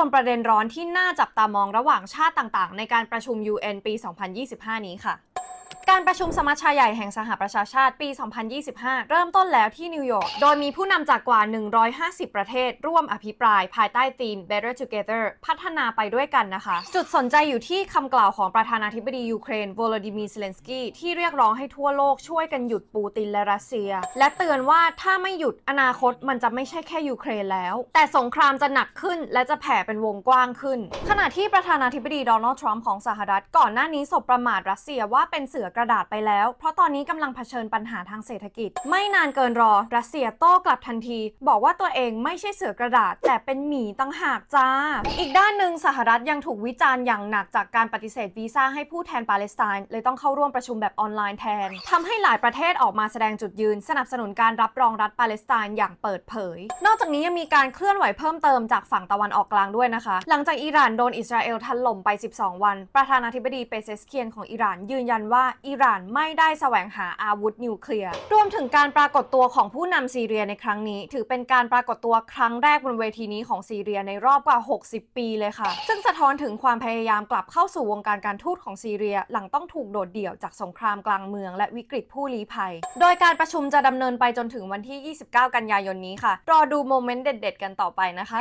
วมประเด็นร้อนที่น่าจับตามองระหว่างชาติต่างๆ ในการประชุม UN ปี 2025 นี้ค่ะ การประชุมสมัชชาใหญ่แห่งสหประชาชาติปี 2025 เริ่มต้นแล้วที่นิวยอร์ก โดยมีผู้นำจากกว่า 150 ประเทศ ร่วมอภิปรายภายใต้ธีม Better Together พัฒนาไปด้วยกันนะคะ จุดสนใจอยู่ที่คำกล่าวของประธานาธิบดียูเครนโวโลดิมีร์เซเลนสกี้ที่เรียกร้องให้ทั่วโลกช่วยกันหยุดปูตินและรัสเซีย และเตือนว่าถ้าไม่หยุดอนาคตมันจะไม่ใช่แค่ยูเครนแล้ว แต่สงครามจะหนักขึ้น และจะแผ่เป็นวงกว้างขึ้น ขณะที่ประธานาธิบดีโดนัลด์ทรัมป์ของสหรัฐก่อนหน้านี้สบประมาทรัสเซียว่าเป็นเสือกระดาษไปแล้ว เพราะตอนนี้กำลังเผชิญปัญหาทางเศรษฐกิจ ไม่นานเกินรอ รัสเซียโต้กลับทันที บอกว่าตัวเองไม่ใช่เสือกระดาษ แต่เป็นหมีตั้งหากจ้า อีกด้านหนึ่งสหรัฐยังถูกวิจารณ์อย่างหนักจากการปฏิเสธวีซ่าให้ผู้แทนปาเลสไตน์เลยต้องเข้าร่วมประชุมแบบออนไลน์แทนทำให้หลายประเทศออกมาแสดงจุดยืน สนับสนุนการรับรองรัฐปาเลสไตน์อย่างเปิดเผย นอกจากนี้ยังมีการเคลื่อนไหวเพิ่มเติมจากฝั่งตะวันออกกลางด้วยนะคะ หลังจากอิหร่านโดนอิสราเอลถล่มไป 12 วัน ประธานาธิบดีเปเซสเคียนของอิหร่านยืนยันว่าอิหร่านไม่ได้แสวงหาอาวุธนิวเคลียร์ รวมถึงการปรากฏตัวของผู้นำซีเรียในครั้งนี้ ถือเป็นการปรากฏตัวครั้งแรกบนเวทีนี้ของซีเรียในรอบกว่า 60 ปีเลยค่ะ ซึ่งสะท้อนถึงความพยายามกลับเข้าสู่วงการการทูตของซีเรีย หลังต้องถูกโดดเดี่ยวจากสงครามกลางเมือง และวิกฤตผู้ลี้ภัย โดยการประชุมจะดำเนินไปจนถึงวันที่ 29 กันยายนนี้ค่ะ รอดูโมเมนต์เด็ด ๆ กันต่อไปนะคะ